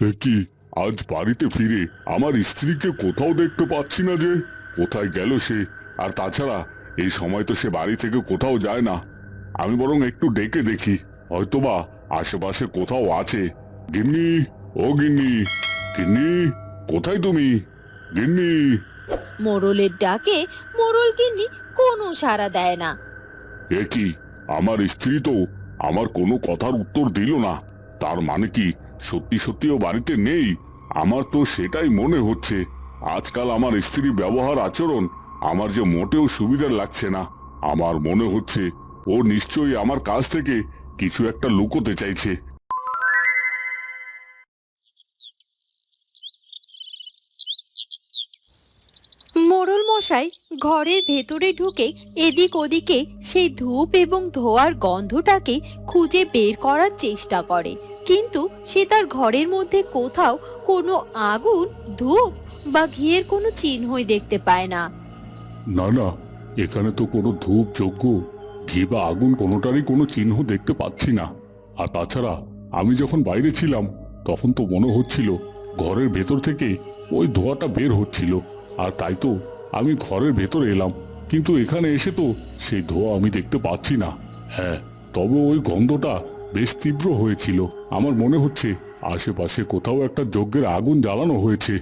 এ কি আজ বাড়িতে ফিরে আমার স্ত্রীকে কোথাও দেখতে পাচ্ছি না যে। কোথায় গেল সে? আর তাছাড়া এই সময় তো সে বাড়ি থেকে কোথাও যায় না। আমি বরং একটু ডেকে দেখি। হয়তোবা আশেপাশে কোথাও আছে। গিন্নি ও গিন্নি গিন্নি কোথায় তুমি? গিন্নি। মোড়লের ডাকে মোড়ল গিন্নি কোনো সাড়া দেয় না। এ কি আমার স্ত্রী তো আমার কোনো কথার উত্তর দিল না। তার মানে কি সত্যি সত্যি ও বাড়িতে নেই। আমার তো সেটাই মনে হচ্ছে। আজকাল আমার স্ত্রী ব্যবহার আচরণ আমার যে মোটেও সুবিধার লাগছে না। আমার মনে হচ্ছে ও নিশ্চয়ই আমার কাছ থেকে কিছু একটা লুকোতে চাইছে। মোড়ল মশাই, ঘরের ভেতরে ঢুকে এদিক ওদিকে সেই ধূপ এবং ধোয়ার গন্ধটাকে খুঁজে বের করার চেষ্টা করে। কিন্তু সে তার ঘরের মধ্যে কোথাও কোনো আগুন, ধূপ বা ঘিয়ের কোনো চিহ্নই দেখতে পায় না। না না, এখানে তো কোনো ধূপ যজ্ঞ ঘি বা আগুন কোনোটারই কোনো চিহ্ন দেখতে পাচ্ছি না। আর তাছাড়া আমি যখন বাইরে ছিলাম, তখন তো মনে হচ্ছিল ঘরের ভেতর থেকে ওই ধোঁয়াটা বের হচ্ছিল। আর তাই তো আমি ঘরের ভেতর এলাম, কিন্তু এখানে এসে তো সেই ধোঁয়া আমি দেখতে পাচ্ছি না। হ্যাঁ তবে ওই গন্ধটা বেশ তীব্র হয়েছিল। আমার মনে হচ্ছে আশেপাশে কোথাও একটা যজ্ঞের আগুন জ্বালানো হয়েছে।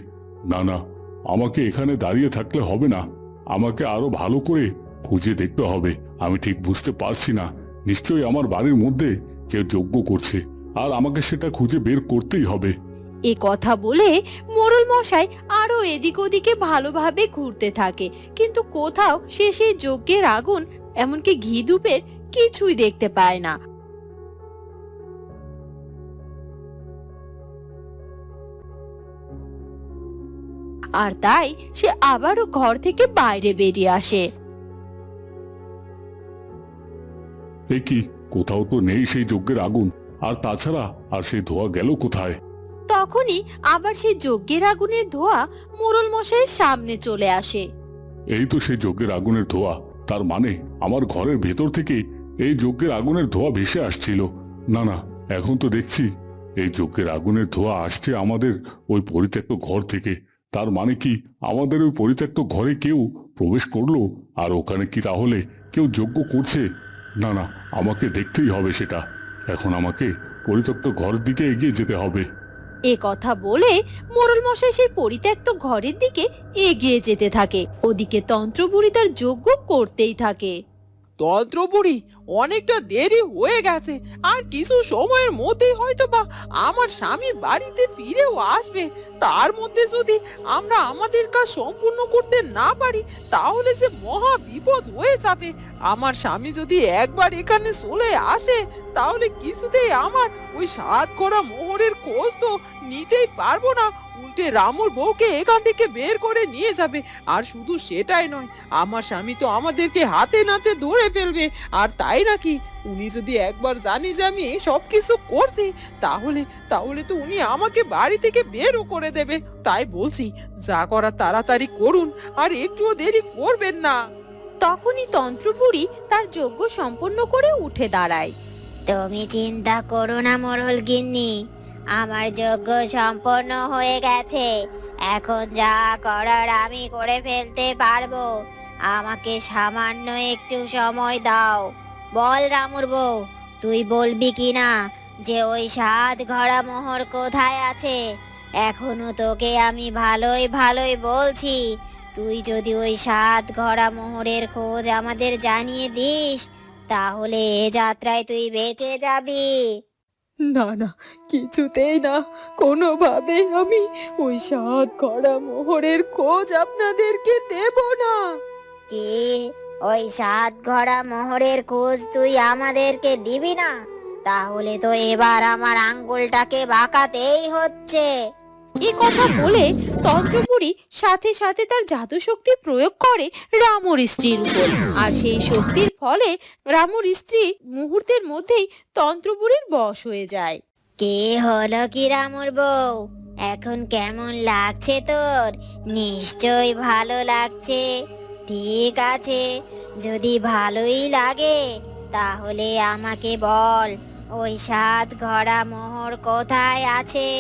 না না, আমাকে এখানে দাঁড়িয়ে থাকলে হবে না। আমাকে আরও ভালো করে খুঁজে দেখতে হবে। আমি ঠিক বুঝতে পারছি না। নিশ্চয়ই আমার বাড়ির মধ্যে কেউ যজ্ঞ করছে, আর আমাকে সেটা খুঁজে বের করতেই হবে। এ কথা বলে মোরল মশাই আরও এদিক ওদিকে ভালোভাবে ঘুরতে থাকে। কিন্তু কোথাও সে সেই যজ্ঞের আগুন, এমনকি ঘি ধূপের কিছুই দেখতে পায় না। আর তাই সে আবারও ঘর থেকে বাইরে বেরিয়ে আসে। এ কি? কোথাও তো নেই সেই যজ্ঞের আগুন। আর তাছাড়া আর সেই ধোয়া গেল কোথায়? তখনই আবার সেই যজ্ঞের আগুনের ধোয়া মোড়ল মশাইয়ের সামনে চলে আসে। এই তো সেই যজ্ঞের আগুনের ধোয়া। তার মানে আমার ঘরের ভেতর থেকে এই যজ্ঞের আগুনের ধোয়া ভেসে আসছিল। না না এখন তো দেখছি। এই যজ্ঞের আগুনের ধোয়া আসছে আমাদের ওই পরিত্যক্ত ঘর থেকে। তার মানে কি? আমাদের ওই পরিত্যক্ত ঘরে কেউ প্রবেশ করল? আর ওখানে কি তাহলে কেউ যজ্ঞ করছে? না না, আমাকে দেখতেই হবে সেটা। এখন আমাকে পরিত্যক্ত ঘরের দিকে এগিয়ে যেতে হবে। এ কথা বলে মোড়ল মশাই সেই পরিত্যক্ত ঘরের দিকে এগিয়ে যেতে থাকে। ওদিকে তন্ত্রবুড়ি তার যজ্ঞ করতেই থাকে। তন্ত্রপুরি অনেকটা দেরি হয়ে গেছে। আর কিছু সময়ের মধ্যেই হয়তো বা আমার স্বামী বাড়িতে ফিরেও আসবে। তার মধ্যে যদি আমরা আমাদের কাজ সম্পূর্ণ করতে না পারি, তাহলে যে মহা বিপদ হয়ে যাবে। আমার স্বামী যদি একবার এখানে চলে আসে, তাহলে কিছুতেই আমার ওই সাত করা মোহরের খোঁজ তো নিতেই পারব না। উল্টে রামুর বউকে এখান থেকে বের করে নিয়ে যাবে। আর শুধু সেটাই নয়, আমার স্বামী তো আমাদেরকে হাতে নাতে ধরে ফেলবে। আর তাই নাকি? উনি যদি একবার জানি যে আমি সব কিছু করছি, তাহলে তাহলে তো উনি আমাকে বাড়ি থেকে বেরও করে দেবে। তাই বলছি, যা করা তাড়াতাড়ি করুন, আর একটুও দেরি করবেন না। তখনই তন্ত্রবুড়ি তার যজ্ঞ সম্পন্ন করে উঠে দাঁড়ায়। তুমি চিন্তা করো না, মোরল গিন্নি। আমার যজ্ঞ সম্পন্ন হয়ে গেছে। এখন যা করার আমি করে ফেলতে পারব। আমাকে সামান্য একটু সময় দাও। বল, রামুর বউ, তুই বলবি কি না যে ওই সাত ঘোড়া মোহর কোথায় আছে? এখনও তোকে আমি ভালোই ভালোই বলছি। তুই যদি ওই সাত ঘোড়া মোহরের খোঁজ আমাদের জানিয়ে দিস তাহলে এ যাত্রায় তুই বেঁচে যাবি। না না কিছুতেই না কোনোভাবেই আমি ওই সাত ঘোড়া মোহরের খোঁজ আপনাদেরকে দেব না। কি? ওই সাত ঘোড়া মোহরের খোঁজ তুই আমাদেরকে দিবি না? তাহলে তো এবার আমার আঙ্গুলটাকে বাঁকাতেই হচ্ছে। এ কথা বলে তন্ত্রপুরী সাথে সাথে তার জাদু শক্তি প্রয়োগ করে রামর স্ত্রীর উপর। আর সেই শক্তির ফলে রামর স্ত্রী মুহূর্তের মধ্যেই তন্ত্রপুরীর বশ হয়ে যায়। কে হলো কি রামুর বউ? এখন কেমন লাগছে তোর? নিশ্চয়ই ভালো লাগছে। ঠিক আছে, যদি ভালোই লাগে, তাহলে আমাকে বল, ওই সাত ঘোড়া মোহর কোথায় আছে?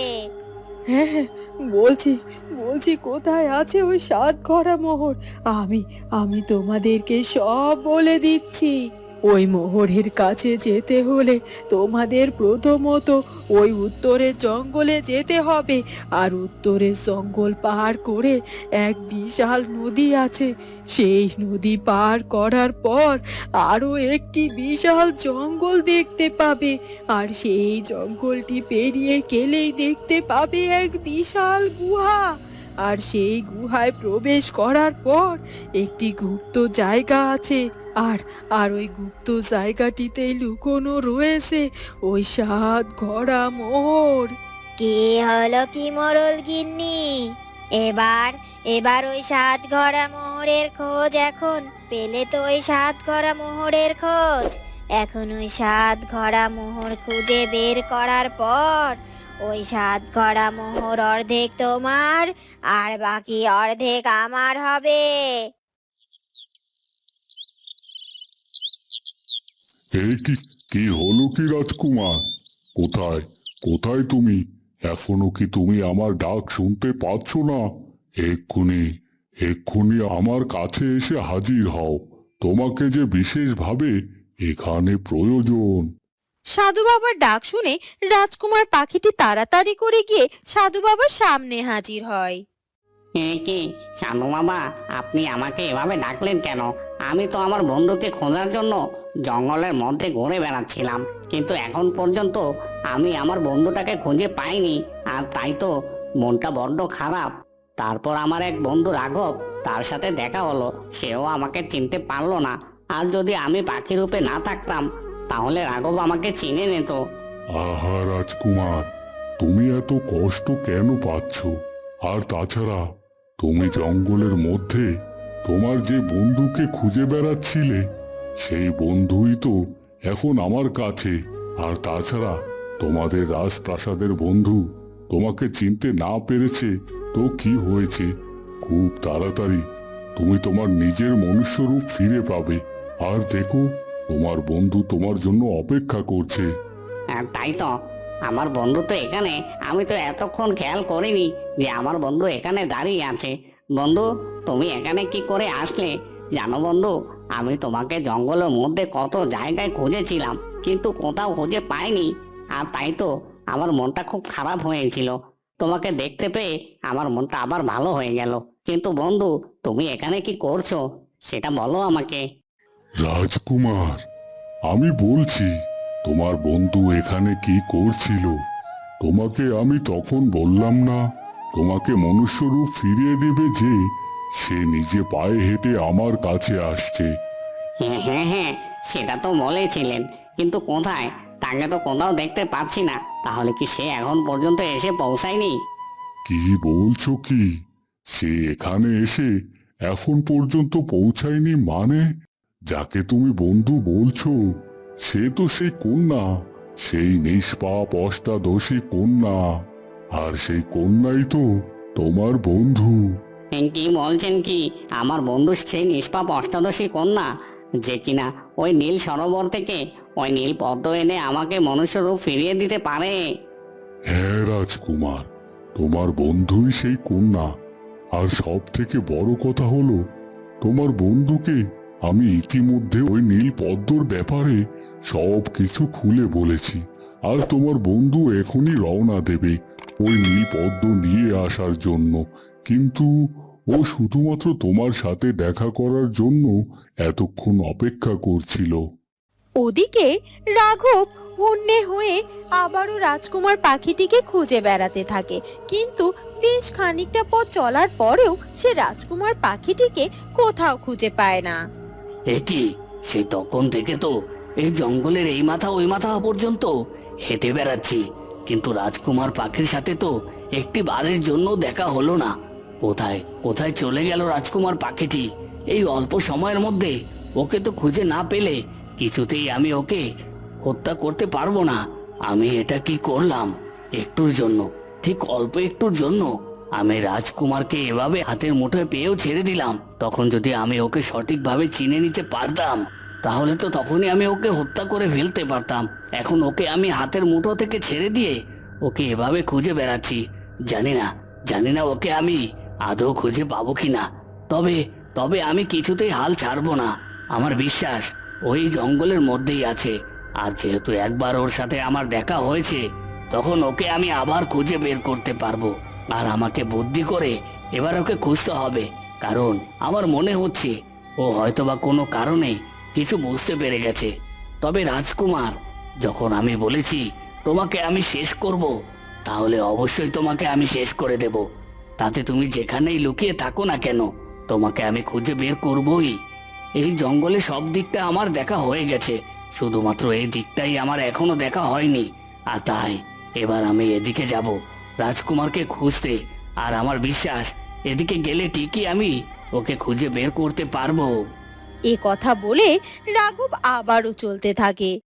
হ্যাঁ হ্যাঁ, বলছি বলছি কোথায় আছে ওই সাত ঘরা মোহর? আমি আমি তোমাদেরকে সব বলে দিচ্ছি। ওই মোহরের কাছে যেতে হলে তোমাদের প্রথমত ওই উত্তরের জঙ্গলে যেতে হবে। আর উত্তরের জঙ্গল পার করে এক বিশাল নদী আছে। সেই নদী পার করার পর আরও একটি বিশাল জঙ্গল দেখতে পাবে। আর সেই জঙ্গলটি পেরিয়ে গেলেই দেখতে পাবে এক বিশাল গুহা। আর সেই গুহায় প্রবেশ করার পর একটি গুপ্ত জায়গা আছে। আর আর ওই গুপ্ত জায়গাটিতে লুকোনো রয়েছে। ওই সাত ঘোড়া মোহর কি হলো কি মোরল গিন্নি? এবার এবার ওই সাত ঘোড়া মোহরের খোঁজ এখন। পেলে তো ওই সাত ঘোড়া মোহরের খোঁজ। এখন ওই সাত ঘোড়া মোহর খুঁজে বের করার পর, ওই সাত ঘোড়া মোহর অর্ধেক তোমার, আর বাকি অর্ধেক আমার হবে। এই কি কি হলো কি রাজকুমার? কোথায় কোথায় তুমি? এখনও কি তুমি আমার ডাক শুনতে পাচ্ছ না? এক্ষুনি এক্ষুনি আমার কাছে এসে হাজির হও। তোমাকে যে বিশেষভাবে এখানে প্রয়োজন। সাধু বাবার ডাক শুনে রাজকুমার পাখিটি তাড়াতাড়ি করে গিয়ে সাধু বাবার সামনে হাজির হয়। এ কি সাধু মামা, আপনি আমাকে এভাবে ডাকলেন কেন? আমি তো আমার বন্ধুকে খোঁজার জন্য জঙ্গলের মধ্যে ঘুরে বেড়াচ্ছিলাম। কিন্তু এখন পর্যন্ত আমি আমার বন্ধুটাকে খুঁজে পাইনি, আর তাই তো মনটা বড্ড খারাপ। তারপর আমার এক বন্ধু রাঘব তার সাথে দেখা হলো, সেও আমাকে চিনতে পারল না। আর যদি আমি পাখি রূপে না থাকতাম, তাহলে রাঘব আমাকে চিনে নিত। আহা রাজকুমার, তুমি এত কষ্ট কেন পাচ্ছ? আর তাছাড়া তুমি জঙ্গলের মধ্যে তোমার যে বন্ধুকে খুঁজে বেড়াচ্ছিলে, সেই বন্ধুই তো এখন আমার কাছে। আর তাছাড়া তোমাদের রাজপ্রাসাদের বন্ধু তোমাকে চিনতে না পেরেছে তো কি হয়েছে? খুব তাড়াতাড়ি। তুমি তোমার নিজের মনুষ্যরূপ ফিরে পাবে। আর দেখো, তোমার বন্ধু তোমার জন্য অপেক্ষা করছে। তাই তো। আমার বন্ধু তো এখানে। আমি তো এতক্ষণ খেয়াল করিনি যে আমার বন্ধু এখানে দাঁড়িয়ে আছে। বন্ধু, তুমি এখানে কি করে আসলে? জানো বন্ধু, আমি তোমাকে জঙ্গলের মধ্যে কত জায়গায় খুঁজেছিলাম, কিন্তু কোথাও খুঁজে পাইনি। আর তাই তো আমার মনটা খুব খারাপ হয়েছিল। তোমাকে দেখতে পেয়ে আমার মনটা আবার ভালো হয়ে গেল। কিন্তু বন্ধু, তুমি এখানে কি করছ? সেটা বলো আমাকে। রাজকুমার, আমি বলছি তোমার বন্ধু এখানে কি করছিল? তোমাকে আমি তখন বললাম না। তোমাকে মনুষ্যরূপ ফিরিয়ে দেবে যে সে নিজে পায়ে হেঁটে আমার কাছে আসছে। হ্যাঁ হ্যাঁ হ্যাঁ সেটা তো বলেছিলেন। কিন্তু কোথায়? তাকে তো কোথাও দেখতে পাচ্ছি না। তাহলে কি সে এখন পর্যন্ত এসে পৌঁছায়নি? কি বলছো কি? সে এখানে এসে এখন পর্যন্ত পৌঁছায়নি মানে? যাকে তুমি বন্ধু বলছো সে তো সেই কন্যা সেই নিষ্পাপ অষ্টাদশী কন্যা। আর সেই কন্যাই তো তোমার বন্ধু। কি বলছেন কি আমার বন্ধু সেই নিষ্পাপ অষ্টাদশী কন্যা যে কিনা ওই নীল সরোবর থেকে ওই নীল পদ্ম এনে আমাকে মনুষ্যরূপ ফিরিয়ে দিতে পারে। হ্যাঁ রাজকুমার তোমার বন্ধুই সেই কন্যা। আর সব থেকে বড় কথা হলো তোমার বন্ধুকে আমি ইতিমধ্যে ওই নীল পদ্মর ব্যাপারে সব কিছু খুলে বলেছি। আর তোমার বন্ধু এখনই রওনা দেবে ওই নীল পদ্ম নিয়ে আসার জন্য। কিন্তু ও শুধুমাত্র তোমার সাথে দেখা করার জন্য এতক্ষণ অপেক্ষা করছিল। ওদিকে রাঘব হন্যে হয়ে আবারও রাজকুমার পাখিটিকে খুঁজে বেড়াতে থাকে। কিন্তু বেশ খানিকটা পথ চলার পরেও সে রাজকুমার পাখিটিকে কোথাও খুঁজে পায় না। একি সে তখন থেকে তো এই জঙ্গলের এই মাথা ওই মাথা পর্যন্ত হেঁটে বেড়াচ্ছি। কিন্তু রাজকুমার পাখির সাথে তো একটি বারের জন্য দেখা হলো না। কোথায় কোথায় চলে গেল রাজকুমার পাখিটি? এই অল্প সময়ের মধ্যে ওকে তো খুঁজে না পেলে কিছুতেই আমি ওকে হত্যা করতে পারব না। আমি এটা কি করলাম? একটুর জন্য, ঠিক অল্প একটুর জন্য আমি রাজকুমারকে এভাবে হাতের মুঠোয় পেয়েও ছেড়ে দিলাম। তখন যদি আমি ওকে সঠিকভাবে চিনে নিতে পারতাম, তাহলে তো তখনই আমি ওকে হত্যা করে ফেলতে পারতাম। এখন ওকে আমি হাতের মুঠো থেকে ছেড়ে দিয়ে ওকে এভাবে খুঁজে বেড়াচ্ছি। জানি না জানি না ওকে আমি আদৌ খুঁজে পাবো কি না তবে তবে আমি কিছুতেই হাল ছাড়বো না। আমার বিশ্বাস, ওই জঙ্গলের মধ্যেই আছে। আর যেহেতু একবার ওর সাথে আমার দেখা হয়েছে, তখন ওকে আমি আবার খুঁজে বের করতে পারব। আর আমাকে বুদ্ধি করে এবার ওকে খুঁজতে হবে, কারণ আমার মনে হচ্ছে ও হয়তোবা কোনো কারণে কিছু বুঝতে পেরে গেছে। তবে রাজকুমার, যখন আমি বলেছি তোমাকে আমি শেষ করব, তাহলে অবশ্যই তোমাকে আমি শেষ করে দেব। তাতে তুমি যেখানেই লুকিয়ে থাকো না কেন, তোমাকে আমি খুঁজে বের করবই। এই জঙ্গলে সব দিকটা আমার দেখা হয়ে গেছে, শুধুমাত্র এই দিকটাই আমার এখনও দেখা হয়নি। আর তাই, এবার আমি এদিকে যাব। রাজকুমারকে খুঁজতে। আর আমার বিশ্বাস, এদিকে গেলে ঠিকই আমি ওকে খুঁজে বের করতে পারব। এ কথা বলে রাঘব আবারও চলতে থাকে।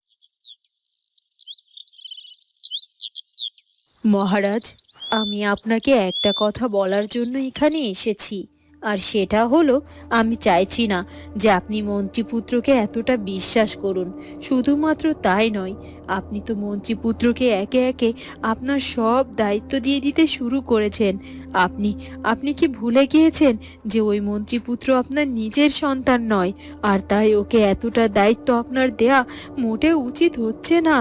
মহারাজ, আমি আপনাকে একটা কথা বলার জন্য এখানে এসেছি। আর সেটা হলো, আমি চাইছি না যে আপনি মন্ত্রীপুত্রকে এতটা বিশ্বাস করুন। শুধুমাত্র তাই নয়, আপনি তো মন্ত্রীপুত্রকে একে একে আপনার সব দায়িত্ব দিয়ে দিতে শুরু করেছেন। আপনি আপনি কি ভুলে গিয়েছেন যে ওই মন্ত্রীপুত্র আপনার নিজের সন্তান নয়, আর তাই ওকে এতটা দায়িত্ব আপনার দেয়া মোটে উচিত হচ্ছে না?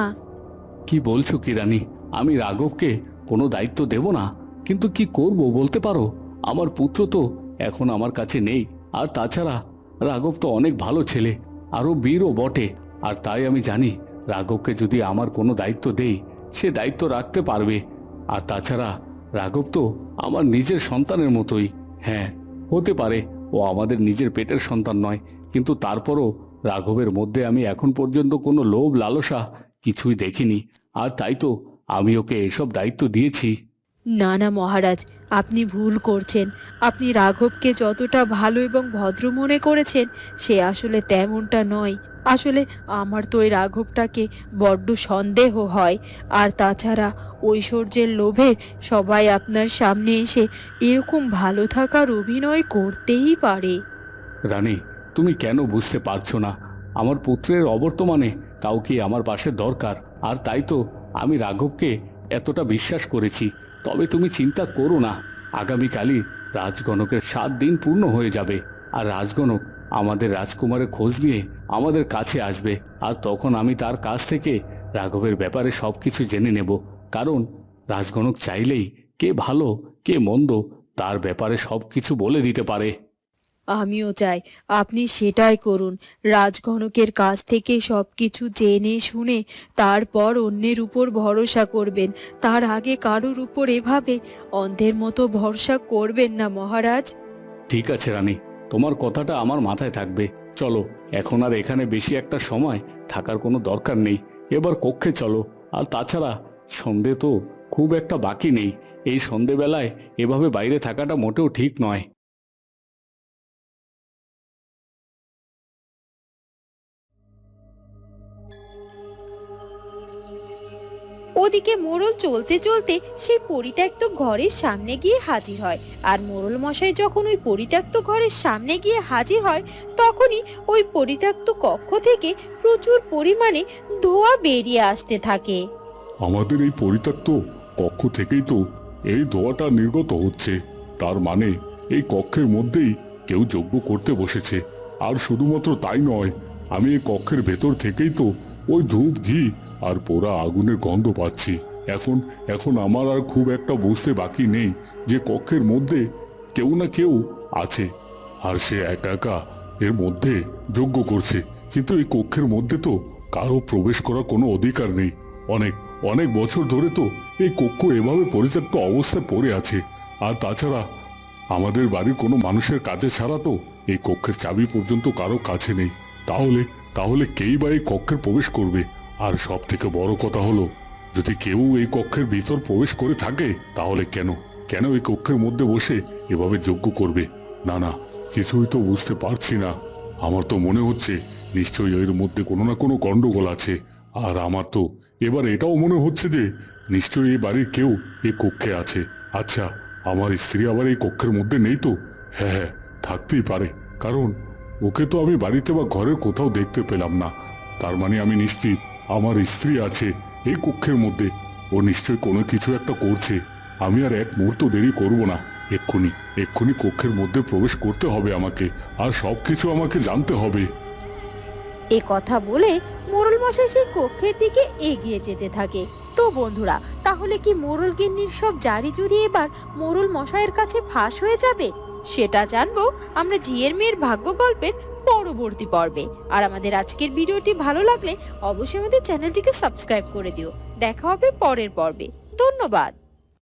কি বলছো কিরানি? আমি রাঘবকে কোনো দায়িত্ব দেব না, কিন্তু কি করব বলতে পারো? আমার পুত্র তো এখন আমার কাছে নেই। আর তাছাড়া রাঘব তো অনেক ভালো ছেলে, আরও বীরও বটে। আর তাই আমি জানি, রাঘবকে যদি আমার কোনো দায়িত্ব দেই, সে দায়িত্ব রাখতে পারবে। আর তাছাড়া রাঘব তো আমার নিজের সন্তানের মতোই। হ্যাঁ হতে পারে, ও আমাদের নিজের পেটের সন্তান নয়। কিন্তু তারপরও রাঘবের মধ্যে আমি এখন পর্যন্ত কোনো লোভ লালসা কিছুই দেখিনি। আর তাই তো আমি ওকে এসব দায়িত্ব দিয়েছি। না না মহারাজ, আপনি ভুল করছেন। আপনি রাঘবকে যতটা ভালো এবং ভদ্র মনে করেছেন, সে আসলে তেমনটা নয়। আসলে আমার তো ওই রাঘবটাকে বড্ড সন্দেহ হয়। আর তাছাড়া ঐশ্বর্যের লোভে সবাই আপনার সামনে এসে এরকম ভালো থাকার অভিনয় করতেই পারে। রানী, তুমি কেন বুঝতে পারছ না? আমার পুত্রের অবর্তমানে কাউকে আমার পাশে দরকার। আর তাই তো আমি রাঘবকে এতটা বিশ্বাস করেছি, তবে তুমি চিন্তা করো না। আগামীকালই রাজগণকের সাত দিন পূর্ণ হয়ে যাবে, আর রাজগণক আমাদের রাজকুমারের খোঁজ নিয়ে আমাদের কাছে আসবে, আর তখন আমি তার কাছ থেকে রাঘবের ব্যাপারে সব কিছু জেনে নেব, কারণ রাজগণক চাইলেই কে ভালো, কে মন্দ তার ব্যাপারে সব কিছু বলে দিতে পারে। আমিও চাই। আপনি সেটাই করুন। রাজগণকের কাছ থেকে সব কিছু জেনে শুনে তারপর অন্যের উপর ভরসা করবেন। তার আগে কারোর উপর এভাবে অন্ধের মতো ভরসা করবেন না, মহারাজ? ঠিক আছে, রানী। তোমার কথাটা আমার মাথায় থাকবে। চলো, এখন আর এখানে বেশি একটা সময় থাকার কোনো দরকার নেই। এবার কক্ষে চলো। আর তাছাড়া, সন্ধে তো খুব একটা বাকি নেই। এই সন্ধেবেলায় এভাবে বাইরে থাকাটা মোটেও ঠিক নয়। ওদিকে মোড়ল চলতে চলতে সেই পরিত্যক্ত ঘরের সামনে গিয়ে হাজির হয়। আর মোড়ল মশাই যখন ওই পরিত্যক্ত ঘরের সামনে গিয়ে হাজির হয়, তখনই ওই পরিত্যক্ত কক্ষ থেকে প্রচুর পরিমাণে ধোঁয়া বেরিয়ে আসতে থাকে। আমাদের এই পরিত্যক্ত কক্ষ থেকেই তো এই ধোঁয়াটা নির্গত হচ্ছে। তার মানে এই কক্ষের মধ্যেই কেউ যজ্ঞ করতে বসেছে। আর শুধুমাত্র তাই নয়, আমি এই কক্ষের ভেতর থেকেই তো ওই ধূপ, ঘি আর পোড়া আগুনের গন্ধ পাচ্ছি। এখন এখন আমার আর খুব একটা বুঝতে বাকি নেই যে কক্ষের মধ্যে কেউ না কেউ আছে। আর সে একা একা এর মধ্যে যোগ্য করছে। কিন্তু এই কক্ষের মধ্যে তো কারও প্রবেশ করার কোনো অধিকার নেই। অনেক অনেক বছর ধরে তো এই কক্ষ এভাবে পরিত্যক্ত অবস্থায় পড়ে আছে। আর তাছাড়া আমাদের বাড়ির কোনো মানুষের কাছে ছাড়া তো এই কক্ষের চাবি পর্যন্ত কারও কাছে নেই। তাহলে তাহলে কেই বা এই কক্ষের প্রবেশ করবে? আর সব থেকে বড় কথা হলো, যদি কেউ এই কক্ষের ভিতর প্রবেশ করে থাকে, তাহলে কেন? কেন এই কক্ষের মধ্যে বসে এভাবে যজ্ঞ করবে? না না, কিছুই তো বুঝতে পারছি না। আমার তো মনে হচ্ছে নিশ্চয়ই এর মধ্যে কোনো না কোনো গন্ডগোল আছে। আর আমার তো এবার এটাও মনে হচ্ছে যে, নিশ্চয়ই এই বাড়ির কেউ এই কক্ষে আছে। আচ্ছা আমার স্ত্রী আবার এই কক্ষের মধ্যে নেই তো? হ্যাঁ হ্যাঁ থাকতেই পারে। কারণ ওকে তো আমি বাড়িতে বা ঘরের কোথাও দেখতে পেলাম না। তার মানে আমি নিশ্চিত আমার স্ত্রী আছে এই কক্ষের মধ্যে। ও নিশ্চয় কোনো কিছু একটা করছে। আমি আর এক মুহূর্ত দেরি করব না। এক্ষুনি এক্ষুনি কক্ষের মধ্যে প্রবেশ করতে হবে আমাকে, আর সবকিছু আমাকে জানতে হবে। এ কথা বলে মোরল মশাই সেই কক্ষের দিকে এগিয়ে যেতে থাকে। তো বন্ধুরা, তাহলে কি মোরল গিন্নির সব জারি জুরি এবার মোরল মশাইয়ের কাছে ফাঁস হয়ে যাবে? সেটা জানব আমরা জিয়ের মেয়ের ভাগ্য গল্পের পরবর্তী পর্বে। আর আমাদের আজকের ভিডিওটি ভালো লাগলে অবশ্যই আমাদের চ্যানেলটিকে সাবস্ক্রাইব করে দিও। দেখা হবে পরের পর্বে। ধন্যবাদ।